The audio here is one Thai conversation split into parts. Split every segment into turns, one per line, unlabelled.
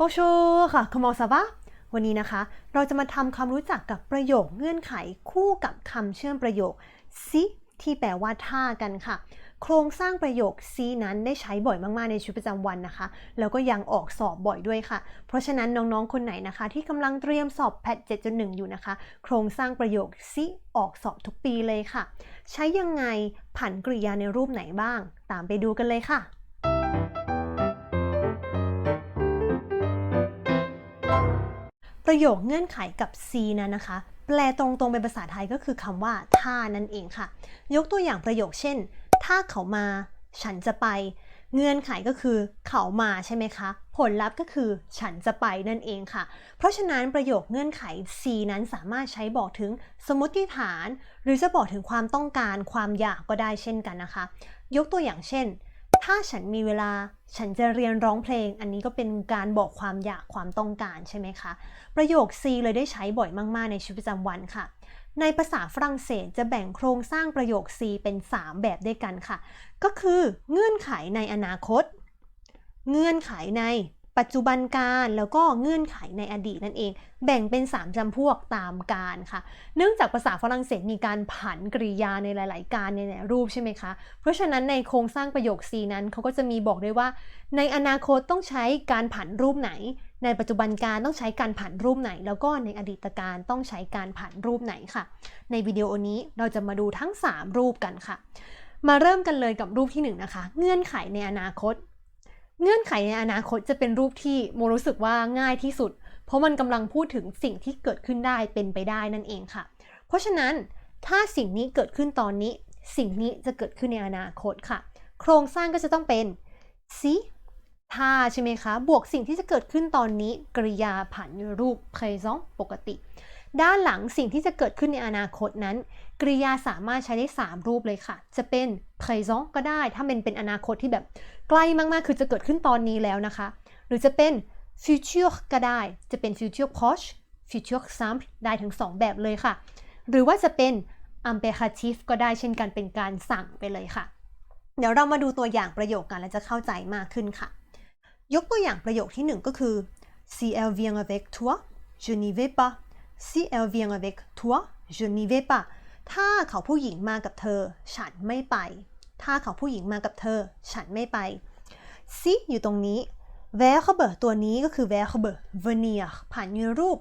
Bonjour ค่ะ Comment ça va วันนี้นะคะ เราจะมาทำความรู้จักกับประโยคเงื่อนไขคู่กับคำเชื่อมประโยค si ที่แปลว่าถ้ากันค่ะ โครงสร้างประโยค si นั้นได้ใช้บ่อยมากๆในชีวิตประจำวันนะคะ แล้วก็ยังออกสอบบ่อยด้วยค่ะ เพราะฉะนั้นน้องๆ คนไหนนะคะ ที่กำลังเตรียมสอบแพท7.1 อยู่นะคะ โครงสร้างประโยค si ออกสอบทุกปีเลยค่ะ ใช้ยังไงผันกริยาในรูปไหนบ้าง ตามไปดูกันเลยค่ะ ประโยคเงื่อนไขกับ C นั้นนะคะ แปลตรงๆเป็นภาษาไทยก็คือคำว่า ถ้านั่นเองค่ะ ยกตัวอย่างประโยคเช่น ถ้าเขามา ฉันจะไป เงื่อนไขก็คือ เขามาใช่ไหมคะ ผลลัพธ์ก็คือ ฉันจะไปนั่นเองค่ะ เพราะฉะนั้นประโยคเงื่อนไข C นั้นสามารถใช้บอกถึงสมมติฐาน หรือจะบอกถึงความต้องการความอยากก็ได้เช่นกันนะคะ ยกตัวอย่างเช่น ถ้าฉันมีเวลาฉันจะเรียนร้องเพลง อันนี้ก็เป็นการบอกความอยากความต้องการใช่ไหมคะ ประโยค C เลยได้ใช้บ่อยมากๆในชีวิตประจำวันค่ะ ในภาษาฝรั่งเศสจะแบ่งโครงสร้างประโยค C เป็น 3 แบบด้วยกันค่ะ ก็คือเงื่อนไขในอนาคต เงื่อนไขใน ปัจจุบันการแล้วก็เงื่อนไขในอดีตนั่นเอง แบ่งเป็น 3จำพวกตามการค่ะ เนื่องจากภาษาฝรั่งเศสมีการผันกริยาในหลาย ๆ การในหลายรูปใช่ไหมคะ เพราะฉะนั้นในโครงสร้างประโยค C นั้นเขาก็จะมีบอกด้วยว่า ในอนาคตต้องใช้การผันรูปไหน ในปัจจุบันการต้องใช้การผันรูปไหน แล้วก็ในอดีตการต้องใช้การผันรูปไหนค่ะ ในวิดีโอนี้เราจะมาดูทั้ง 3 รูปกันค่ะ มาเริ่มกันเลยกับรูปที่1นงนะคะ เงื่อนไขในอนาคต เงื่อนไขในอนาคตจะเป็นรูปที่โมรู้สึกว่าง่ายที่สุด เพราะมันกำลังพูดถึงสิ่งที่เกิดขึ้นได้เป็นไปได้นั่นเองค่ะ เพราะฉะนั้นถ้าสิ่งนี้เกิดขึ้นตอนนี้ สิ่งนี้จะเกิดขึ้นในอนาคตค่ะ โครงสร้างก็จะต้องเป็น si ถ้าใช่ไหมคะ บวกสิ่งที่จะเกิดขึ้นตอนนี้กริยาผันรูป présent ปกติ ด้านหลังสิ่งที่จะเกิดขึ้นในอนาคตนั้น กริยาสามารถใช้ได้ 3 รูปเลยค่ะ จะเป็น présent ก็ได้ ถ้าเป็นเป็นอนาคตที่แบบใกล้มากๆ คือจะเกิดขึ้นตอนนี้แล้วนะคะ หรือจะเป็น future ก็ได้ จะเป็น future proche future simple ได้ถึง2 แบบเลยค่ะ หรือว่าจะเป็น imperatif ก็ได้เช่นกันเป็นการสั่งไปเลยค่ะ เดี๋ยวเรามาดูตัวอย่างประโยคกันแล้วจะเข้าใจมากขึ้นค่ะ ยกตัวอย่างประโยคที่ 1 ก็คือ si elle vient avec toi je n'y vais pas si elle vient avec toi je n'y vais pas ถ้าเขาผู้หญิงมากับเธอ ฉันไม่ไป ถ้าเขาผู้หญิงมากับเธอ ฉันไม่ไป si อยู่ตรงนี้ verbe ตัวนี้ก็คือ verbe venir ผ่านยูรูป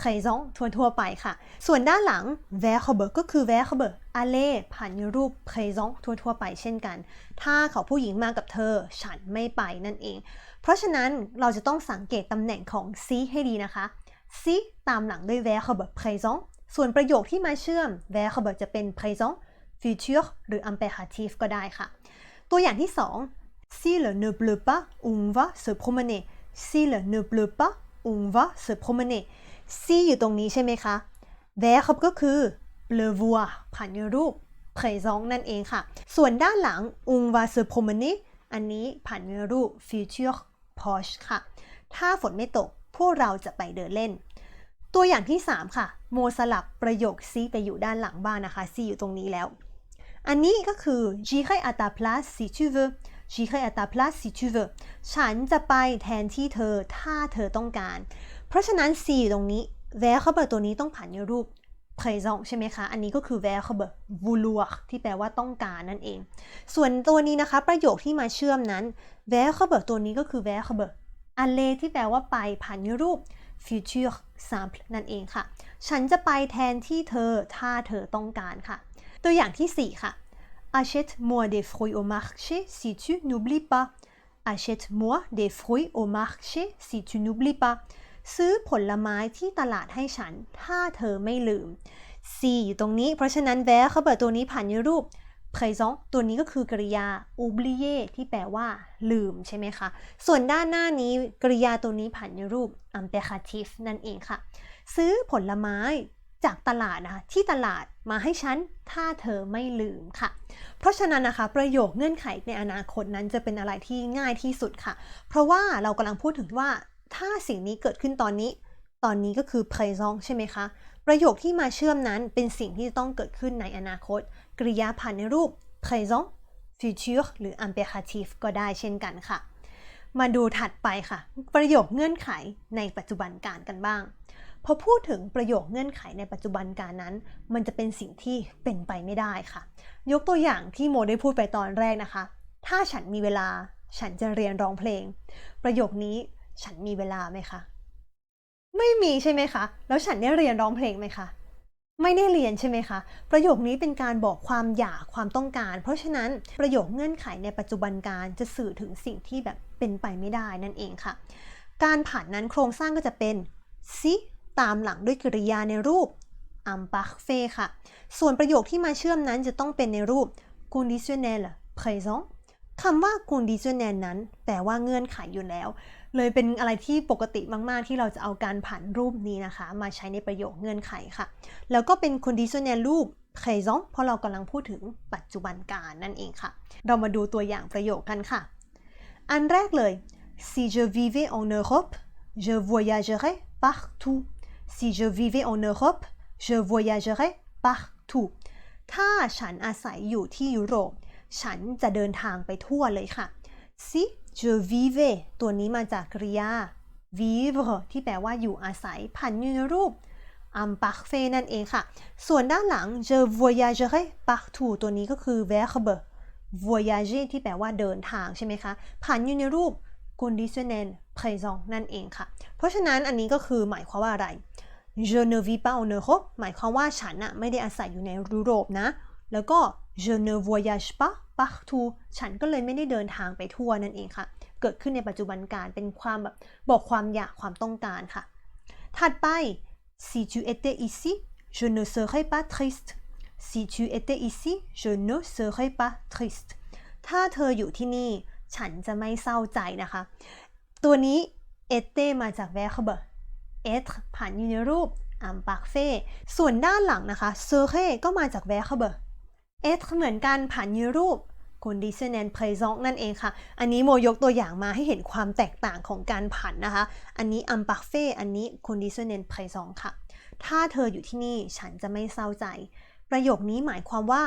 présent ทั่วๆไปค่ะ ส่วนด้านหลัง verbe ก็คือ verbe aller ผ่านยูรูป présent ทั่วๆไปเช่นกัน ถ้าเขาผู้หญิงมากับเธอ ฉันไม่ไปนั่นเอง เพราะฉะนั้นเราจะต้องสังเกตตำแหน่งของ si ให้ดีนะคะ si ตามหลังด้วย verbe présent ส่วนประโยคที่มาเชื่อม verbe จะเป็น présent futur หรือ impératif ก็ได้ค่ะ ตัวอย่างที่ 2 s'il ne pleut pas on va se promener s'il ne pleut pas on va se promener si อยู่ตรงนี้ใช่ไหมคะ verbe ก็คือ pleuvoir ผ่านรูป présent นั่นเองค่ะ ส่วนด้านหลัง on va se promener อันนี้ผ่านรูป future proche ค่ะ ถ้าฝนไม่ตก พวกเราจะไปเดินเล่น ตัวอย่างที่ 3 ค่ะ โมสลับประโยค si ไปอยู่ด้านหลังบ้านนะคะ si อยู่ตรงนี้แล้ว อันนี้ก็คือ j'irai à ta place si tu veux j'irai à ta place si tu veux ฉันจะไปแทนที่เธอถ้าเธอต้องการ เพราะฉะนั้น si อยู่ตรงนี้ verbe ตัวนี้ต้องผ่านในรูป présent ใช่ไหมคะ อันนี้ก็คือ verbe vouloir ที่แปลว่าต้องการนั่นเอง ส่วนตัวนี้นะคะ ประโยคที่มาเชื่อมนั้น verbe ตัวนี้ก็คือ verbe aller ที่แปลว่าไปผ่านรูป future simple นั่นเองค่ะ ฉันจะไปแทนที่เธอ ถ้าเธอต้องการค่ะ ตัวอย่างที่ 4 ค่ะ achète-moi des fruits au marché si tu n'oublies pas achète-moi des fruits au marché si tu n'oublies pas ซื้อผลไม้ที่ตลาดให้ฉัน ถ้าเธอไม่ลืม C อยู่ตรงนี้ เพราะฉะนั้น verbe ตัวนี้ผ่านรูป présent ตัวนี้ก็คือกริยา oublier ที่แปลว่า ลืมใช่ไหมคะ ส่วนด้านหน้านี้กริยาตัวนี้ผ่านในรูป imperatif นั่นเองค่ะ ซื้อผลไม้จากตลาดนะคะที่ตลาดมาให้ฉัน ถ้าเธอไม่ลืมค่ะ เพราะฉะนั้นนะคะ ประโยคเงื่อนไขในอนาคตนั้นจะเป็นอะไรที่ง่ายที่สุดค่ะ เพราะว่าเรากำลังพูดถึงว่า ถ้าสิ่งนี้เกิดขึ้นตอนนี้ ตอนนี้ก็คือ présent ใช่ไหมคะ ประโยคที่มาเชื่อมนั้นเป็นสิ่งที่จะต้องเกิดขึ้นในอนาคต กริยาผ่านในรูป présent futur หรือ imperatif ก็ได้เช่นกันค่ะ มาดูถัดไปค่ะ ประโยคเงื่อนไขในปัจจุบันการกันบ้าง พอพูดถึงประโยคเงื่อนไขในปัจจุบันการนั้น มันจะเป็นสิ่งที่เป็นไปไม่ได้ค่ะ ยกตัวอย่างที่โมได้พูดไปตอนแรกนะคะ ถ้าฉันมีเวลา ฉันจะเรียนร้องเพลง ประโยคนี้ฉันมีเวลาไหมคะ ไม่มีใช่ไหมคะ แล้วฉันได้เรียนร้องเพลงไหมคะ ไม่ได้เรียนใช่ไหมคะ ประโยคนี้เป็นการบอกความอยากความต้องการ เพราะฉะนั้นประโยคเงื่อนไขในปัจจุบันการจะสื่อถึงสิ่งที่แบบเป็นไปไม่ได้นั่นเองค่ะ การผ่านนั้นโครงสร้างก็จะเป็น si ตามหลังด้วยกริยาในรูป am parfait ค่ะ ส่วนประโยคที่มาเชื่อมนั้นจะต้องเป็นในรูป conditionnel présent คำว่า conditionnel นั้นแปลว่าเงื่อนไขอยู่แล้ว เลยเป็นอะไรที่ปกติมากๆ ที่เราจะเอาการผ่านรูปนี้นะคะ มาใช้ในประโยคเงื่อนไขค่ะ แล้วก็เป็น conditionnel รูป présent เพราะเรากำลังพูดถึงปัจจุบันการนั่นเองค่ะ เรามาดูตัวอย่างประโยคกันค่ะ อันแรกเลย si je vivais en Europe je voyagerais partout si je vivais en Europe je voyagerais partout ถ้าฉันอาศัยอยู่ที่ยุโรป ฉันจะเดินทางไปทั่วเลยค่ะ si je vivais ตัวนี้มาจากกริยา vivre ที่แปลว่าอยู่อาศัยผ่านอยู่ในรูป am parfait นั่นเองค่ะ ส่วนด้านหลัง je voyagerai partout ตัวนี้ก็คือ verb voyager ที่แปลว่าเดินทางใช่ไหมคะผ่านอยู่ในรูป conditionnel présent นั่นเองค่ะ เพราะฉะนั้นอันนี้ก็คือหมายความว่าอะไร je ne vis pas en Europe หมายความว่าฉันอะไม่ได้อาศัยอยู่ในยุโรปนะ แล้วก็ je ne voyage pas partout ฉันก็เลยไม่ได้เดินทางไปทั่วนั่นเองค่ะ เกิดขึ้นในปัจจุบันการเป็นความแบบบอกความอยากความต้องการค่ะ ถัดไป si tu étais ici je ne serais pas triste si tu étais ici je ne serais pas triste ถ้าเธออยู่ที่นี่ ฉันจะไม่เศร้าใจนะคะ ตัวนี้ ete มาจาก verb être ผ่านอยู่ในรูป am parfait ส่วนด้านหลังนะคะ serait ก็มาจาก verb être เหมือนกันผ่านยู่ในรูป conditionnel présent นั่นเองค่ะ อันนี้โมยกตัวอย่างมาให้เห็นความแตกต่างของการผันนะคะ อันนี้ am parfait อันนี้ conditionnel présent ค่ะ ถ้าเธออยู่ที่นี่ฉันจะไม่เศร้าใจ ประโยคนี้หมายความว่า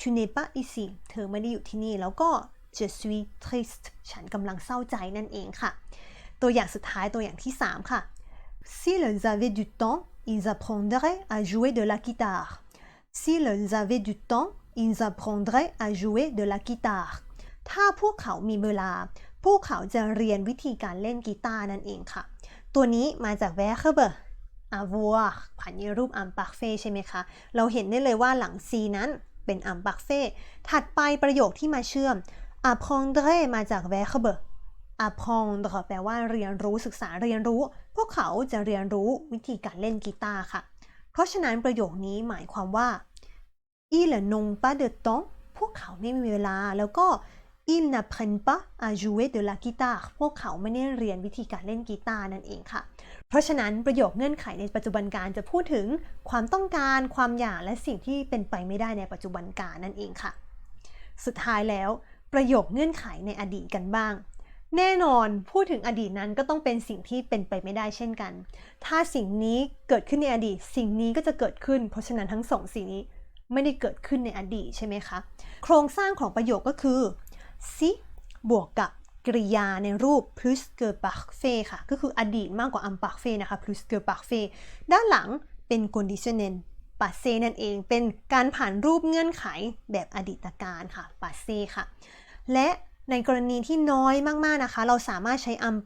tu n'es pas ici เธอไม่ได้อยู่ที่นี่ แล้วก็ je suis triste ฉันกำลังเศร้าใจนั่นเองค่ะ ตัวอย่างสุดท้ายตัวอย่างที่ 3 ค่ะ s'ils avaient du temps ils apprendraient à jouer de la guitare s'ils avaient du temps ils apprendraient à jouer de la guitare ถ้าพวกเขามีเวลา พวกเขาจะเรียนวิธีการเล่นกีตาร์นั่นเองค่ะ ตัวนี้มาจาก verb avoir ผ่านในรูป am parfait ใช่ไหมคะ เราเห็นได้เลยว่าหลัง c นั้นเป็น am parfait ถัดไปประโยคที่มาเชื่อม apprendre มาจาก verb apprendre แปลว่าเรียนรู้ศึกษาเรียนรู้ พวกเขาจะเรียนรู้วิธีการเล่นกีตาร์ค่ะ เพราะฉะนั้นประโยคนี้หมายความว่า il n'ont pas de temps พวกเขาไม่มีเวลา แล้วก็ il n'apprennent pas à jouer de la guitare พวกเขาไม่ได้เรียนวิธีการเล่นกีตาร์นั่นเองค่ะ เพราะฉะนั้นประโยคเงื่อนไขในปัจจุบันการจะพูดถึงความต้องการ ความอยากและสิ่งที่เป็นไปไม่ได้ในปัจจุบันการนั่นเองค่ะ สุดท้ายแล้ว ประโยคเงื่อนไขในอดีตกันบ้าง แน่นอนพูดถึงอดีตนั้นก็ต้องเป็นสิ่งที่เป็นไปไม่ได้เช่นกัน ถ้าสิ่งนี้เกิดขึ้นในอดีต สิ่งนี้ก็จะเกิดขึ้น เพราะฉะนั้นทั้งสองสิ่งนี้ ไม่ได้เกิดขึ้นในอดีตใช่ไหมคะ โครงสร้างของประโยคก็คือ si บวกกับกริยาในรูป plus que parfait ค่ะ ก็คืออดีตมากกว่า am parfait นะคะ plus que parfait ด้านหลังเป็น conditionnel passé นั่นเองเป็นการผ่านรูปเงื่อนไขแบบอดีตการค่ะ passé ค่ะ และในกรณีที่น้อยมาก ๆ นะคะ เราสามารถใช้ am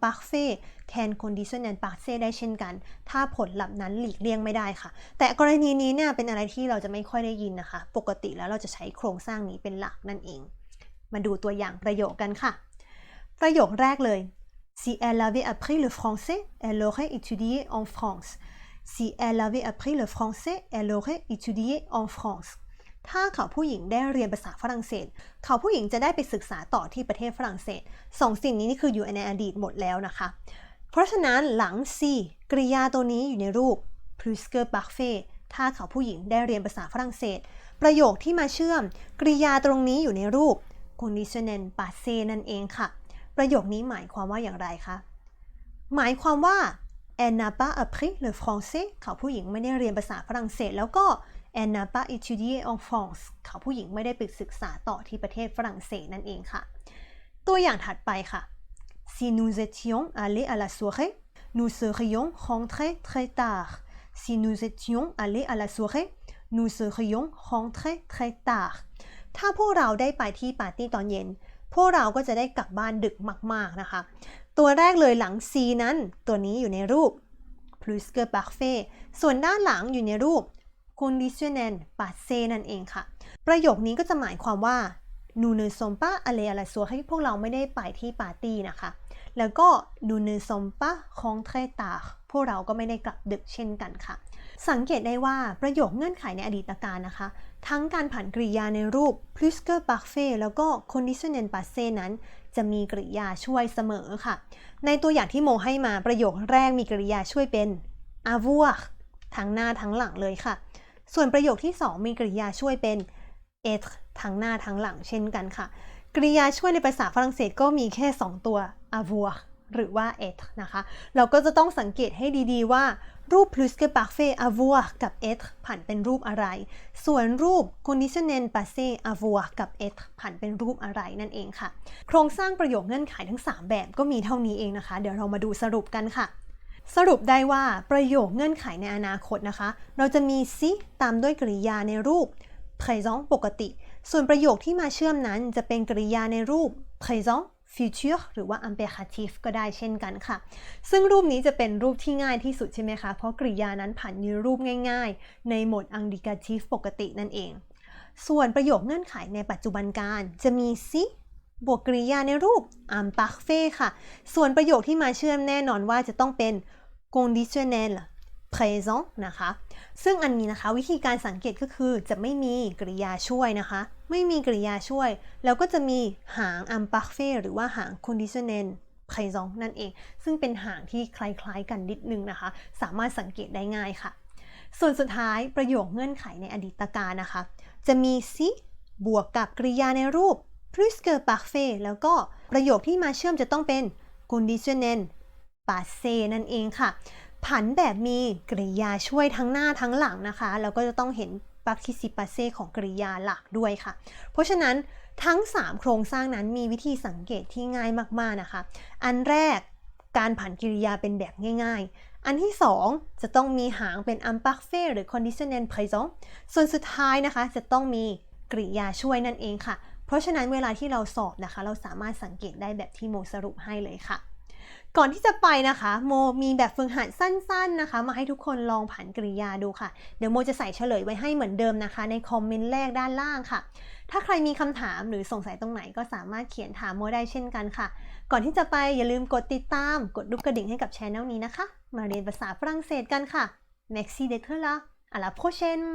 แทน conditionnel passé ได้เช่นกัน ถ้าผลลัพธ์นั้นหลีกเลี่ยงไม่ได้ค่ะ แต่กรณีนี้เนี่ยเป็นอะไรที่เราจะไม่ค่อยได้ยินนะคะ ปกติแล้วเราจะใช้โครงสร้างนี้เป็นหลักนั่นเอง มาดูตัวอย่างประโยคกันค่ะ ประโยคแรกเลย si elle avait appris le français elle aurait étudié en France si elle avait appris le français elle aurait étudié en France ถ้าเขาผู้หญิงได้เรียนภาษาฝรั่งเศส เขาผู้หญิงจะได้ไปศึกษาต่อที่ประเทศฝรั่งเศสสองสิ่งนี้นี่คืออยู่ในอดีตหมดแล้วนะคะ เพราะฉะนั้นหลัง si กริยาตัวนี้อยู่ในรูป plus que parfait ถ้าเขาผู้หญิงได้เรียนภาษาฝรั่งเศส ประโยคที่มาเชื่อม กริยาตรงนี้อยู่ในรูป conditionnel passé นั่นเองค่ะ ประโยคนี้หมายความว่าอย่างไรคะ หมายความว่า elle n'a pas appris le français เขาผู้หญิงไม่ได้เรียนภาษาฝรั่งเศส แล้วก็ elle n'a pas étudié en France เขาผู้หญิงไม่ได้ไปศึกษาต่อที่ประเทศฝรั่งเศสนั่นเองค่ะ ตัวอย่างถัดไปค่ะ si nous étions allés à la soirée nous serions rentrés très tard si nous étions allés à la soirée nous serions rentrés très tard ถ้าพวกเราได้ไปที่ปาร์ตี้ตอนเย็น พวกเราก็จะได้กลับบ้านดึกมาก ๆ นะคะ ตัวแรกเลยหลัง C นั้น ตัวนี้อยู่ในรูป plus que parfait ส่วนด้านหลังอยู่ในรูป conditionnel passé นั่นเองค่ะ ประโยคนี้ก็จะหมายความว่า nous ne sommes pas allés à la soirée พวกเราไม่ได้ไปที่ปาร์ตี้นะคะ แล้วก็ nous ne sommes pas rentrés tard พวกเราก็ไม่ได้กลับดึกเช่นกันค่ะ สังเกตได้ว่าประโยคเงื่อนไขในอดีตการนะคะ ทั้งการผันกริยาในรูป plus que parfait แล้วก็ conditionnel passé นั้นจะมีกริยาช่วยเสมอค่ะ ในตัวอย่างที่โมให้มาประโยคแรกมีกริยาช่วยเป็น avoir ทั้งหน้าทั้งหลังเลยค่ะ ส่วนประโยคที่ 2 มีกริยาช่วยเป็น être ทั้งหน้าทั้งหลังเช่นกันค่ะ กริยาช่วยในภาษาฝรั่งเศสก็มีแค่ 2 ตัว avoir หรือว่า être นะคะ เราก็จะต้องสังเกตให้ดี ๆ ว่ารูป plus que parfait avoir กับ être ผันเป็นรูปอะไร ส่วนรูป conditionnel passé avoir กับ être ผันเป็นรูปอะไรนั่นเองค่ะ โครงสร้างประโยคเงื่อนไขทั้ง 3 แบบก็มีเท่านี้เองนะคะ เดี๋ยวเรามาดูสรุปกันค่ะ สรุปได้ว่าประโยคเงื่อนไขในอนาคตนะคะ เราจะมี si ตามด้วยกริยาในรูป présent ปกติ ส่วนประโยคที่มาเชื่อมนั้นจะเป็นกริยาในรูป présent future หรือว่า imperatif ก็ได้เช่นกันค่ะ ซึ่งรูปนี้จะเป็นรูปที่ง่ายที่สุดใช่ไหมคะ เพราะกริยานั้นผันยืนรูปง่าย ๆ ในโหมด indicatif ปกตินั่นเอง ส่วนประโยคเงื่อนไขในปัจจุบันการจะมี si บวกกริยาในรูป imparfait ค่ะ ส่วนประโยคที่มาเชื่อมแน่นอนว่าจะต้องเป็น conditionnel présent นะคะ ซึ่งอันนี้นะคะวิธีการสังเกตก็คือจะไม่มีกริยาช่วยนะคะ ไม่มีกริยาช่วย แล้วก็จะมีหาง imparfait หรือว่าหาง conditionnel présent นั่นเอง ซึ่งเป็นหางที่คล้ายๆกันนิดนึงนะคะ สามารถสังเกตได้ง่ายค่ะ ส่วนสุดท้ายประโยคเงื่อนไขในอดีตการนะคะ จะมี si บวกกับกริยาในรูป plus que parfait แล้วก็ประโยคที่มาเชื่อมจะต้องเป็น conditionnel passé นั่นเองค่ะ ผันแบบมีกริยาช่วยทั้งหน้าทั้งหลังนะคะ แล้วก็จะต้องเห็น participe ของกริยาหลักด้วยค่ะ เพราะฉะนั้นทั้ง 3 โครงสร้างนั้นมีวิธีสังเกตที่ง่ายมากๆนะคะ อันแรกการผันกริยาเป็นแบบง่ายๆ อันที่ 2 จะต้องมีหางเป็น imparfait หรือ conditionnel présent ส่วนสุดท้ายนะคะจะต้องมีกริยาช่วยนั่นเองค่ะ เพราะฉะนั้นเวลาที่เราสอบนะคะ เราสามารถสังเกตได้แบบที่โมสรุปให้เลยค่ะ ก่อนที่จะไปนะคะ โมมีแบบฝึกหัดสั้นๆนะคะ มาให้ทุกคนลองผันกริยาดูค่ะ เดี๋ยวโมจะใส่เฉลยไว้ให้เหมือนเดิมนะคะ ในคอมเมนต์แรกด้านล่างค่ะ ถ้าใครมีคำถามหรือสงสัยตรงไหนก็สามารถเขียนถามโมได้เช่นกันค่ะ ก่อนที่จะไปอย่าลืมกดติดตาม กดรูปกระดิ่งให้กับช anel นี้นะคะ มาเรียนภาษาฝรั่งเศสกันค่ะ Merci d'être là à la prochaine